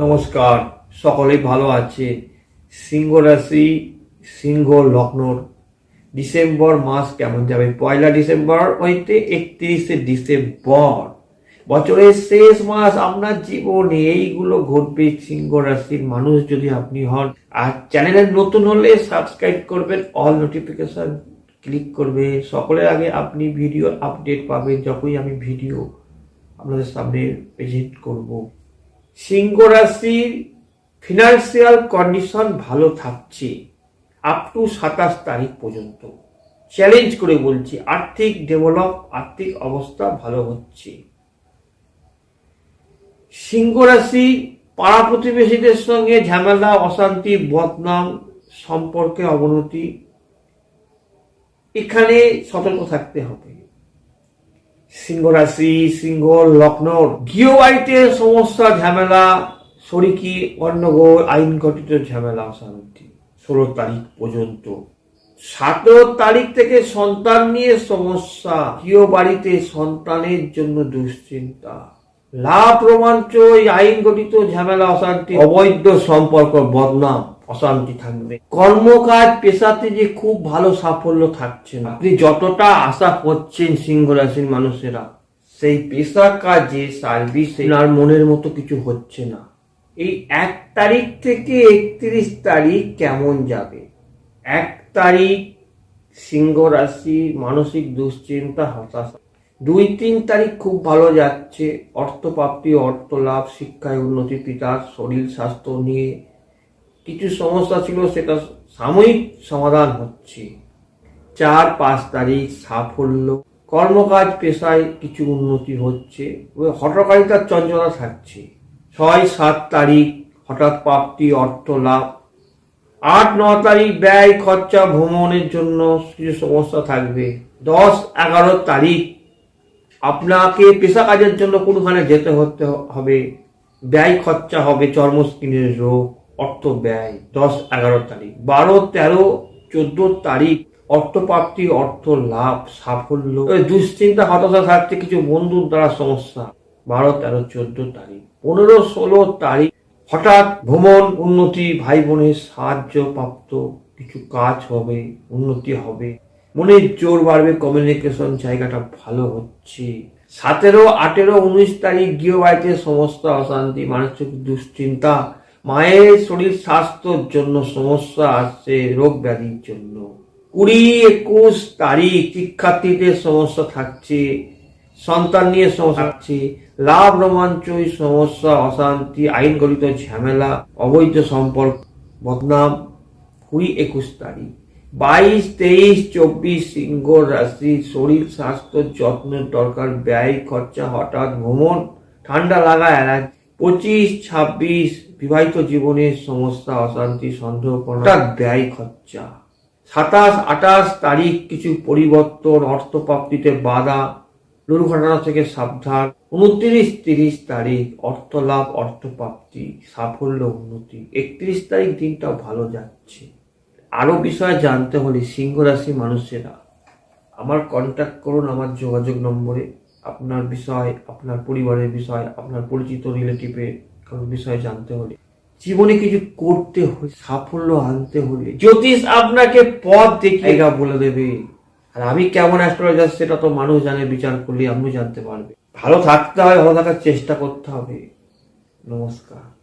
নমস্কার, সকলেই ভালো আছে। সিংহ রাশি, সিংহ লগ্নর ডিসেম্বর মাস কেমন যাবে? পয়লা ডিসেম্বর হইতে একত্রিশে ডিসেম্বর। বছরের শেষ মাস, আপনার জীবনে, এইগুলো ঘটবে সিংহ রাশির মানুষ যদি আপনি হন। আর চ্যানেলে নতুন হলে সাবস্ক্রাইব করবেন অল নোটিফিকেশন ক্লিক করবে। সকলের আগে আপনি ভিডিও আপডেট পাবেন, যখনই আমি ভিডিও আপনাদের সামনে প্রেজেন্ট করব। সিংহ রাশির ফিনান্সিয়াল কন্ডিশন ভালো থাকছে আপ টু সাতাশ তারিখ পর্যন্ত। চ্যালেঞ্জ করে বলছি, আর্থিক ডেভেলপ আর্থিক অবস্থা ভালো হচ্ছে। সিংহ রাশি পাড়া প্রতিবেশীদের সঙ্গে ঝামেলা, অশান্তি, বদনাম সম্পর্কে অবনতি, এখানে সতর্ক থাকতে হবে। সিংহ রাশি, সিংহ লগ্নর গৃহ বাড়িতে সমস্যা ঝামেলা, শরিকি অন্নগোল আইন গঠিত ঝামেলা অশান্তি। ষোলো তারিখ পর্যন্ত। সতেরো তারিখ থেকে সন্তান নিয়ে সমস্যা। গৃহ বাড়িতে সন্তানের জন্য দুশ্চিন্তা। লাভ, রোমাঞ্চ গঠিত ঝামেলা, অশান্তি, অবৈধ সম্পর্ক, বদনাম। অশান্তি থাকবে। কর্মকাজ, পেশাতে যে খুব ভালো সাফল্য থাকছে না। আপনি যতটা আশা করছেন সিংহ রাশির মানুষেরা, সেই পেশা কাজে সার্ভিসে আর মনের মতো কিছু হচ্ছে না। এই এক তারিখ থেকে একত্রিশ তারিখ কেমন যাবে? এক তারিখ সিংহ রাশি মানসিক দুশ্চিন্তা, হতাশা। দুই তিন তারিখ খুব ভালো যাচ্ছে। অর্থপ্রাপ্তি অর্থ লাভ শিক্ষায় উন্নতি, পিতার শরীর, স্বাস্থ্য নিয়ে কিছু সমস্যা ছিল, সেটা সাময়িক সমাধান হচ্ছে। চার, পাঁচ তারিখ সাফল্য। কর্মকাজ পেশায় কিছু উন্নতি হচ্ছে ওই হঠকারিতার চঞ্চলা থাকছে। ছয়, সাত তারিখ হঠাৎ প্রাপ্তি, অর্থ, লাভ। আট, ন তারিখ ব্যয়, খরচা, ভ্রমণের জন্য কিছু সমস্যা থাকবে। দশ, এগারো তারিখ আপনাকে পেশা কাজের জন্য কোনোখানে যেতে হতে হবে। ব্যয়, খরচা হবে চর্মস্কিনের রোগ। অর্থ ব্যয়, দশ এগারো তারিখ। বারো, তেরো, চোদ্দ তারিখ, অর্থপ্রাপ্তি, অর্থ লাভ, সাফল্য। দুশ্চিন্তা, হতাশা থাকতে কিছু বন্ধুর দ্বারা সমস্যা। বারো, তেরো, চোদ্দ তারিখ। পনেরো, ষোলো তারিখ, হঠাৎ ভ্রমণ, উন্নতি ভাই বোনের সাহায্য প্রাপ্ত কিছু কাজ হবে, উন্নতি হবে। মনের জোর বাড়বে কমিউনিকেশন জায়গাটা ভালো হচ্ছে। সতেরো, আঠেরো, উনিশ তারিখ গৃহ বাড়িতে সমস্যা অশান্তি, মানসিক দুশ্চিন্তা মায়ের শরীর স্বাস্থ্যর জন্য সমস্যা আসছে, রোগ ব্যাধির জন্য। কুড়ি একুশ তারিখ শিক্ষার্থীদের সমস্যা থাকছে, সন্তান নিয়ে সমস্যা থাকছে, লাভ রোমাঞ্চই সমস্যা, অশান্তি আইনগঠিত ঝামেলা, অবৈধ সম্পর্ক, বদনাম। কুড়ি একুশ তারিখ। বাইশ, তেইশ, চব্বিশ সিংহ রাশি শরীর স্বাস্থ্য যত্নের দরকার, ব্যয় খরচা হঠাৎ ভ্রমণ ঠান্ডা লাগা এলাচ পঁচিশ, ছাব্বিশ বিবাহিত জীবনের সমস্যা অশান্তি, সন্দেহ ব্যয় খরচা। সাতাশ, আঠাশ তারিখ কিছু পরিবর্তন, অর্থপ্রাপ্তিতে বাধা, দুর্ঘটনা থেকে সাবধান। উনত্রিশ, তিরিশ তারিখ অর্থ লাভ অর্থপ্রাপ্তি, সাফল্য, উন্নতি। একত্রিশ তারিখ দিনটা ভালো যাচ্ছে। আরও বিষয়ে জানতে হলে সিংহ রাশি মানুষেরা আমার কন্ট্যাক্ট করুন আমার যোগাযোগ নম্বরে। আপনার বিষয় আপনার পরিবারের বিষয় আপনার পরিচিত রিলেটিভের কারোর বিষয় জানতে হলে জীবনে কিছু করতে হলে সাফল্য আনতে হলে জ্যোতিষ আপনাকে পথ দেখিয়ে বলে দেবে। আর আমি কেমন অ্যাস্ট্রোলজার সেটা তো মানুষ জানে বিচার করলে আপনিও জানতে পারবে ভালো থাকতে হবে ভালো থাকার চেষ্টা করতে হবে। নমস্কার।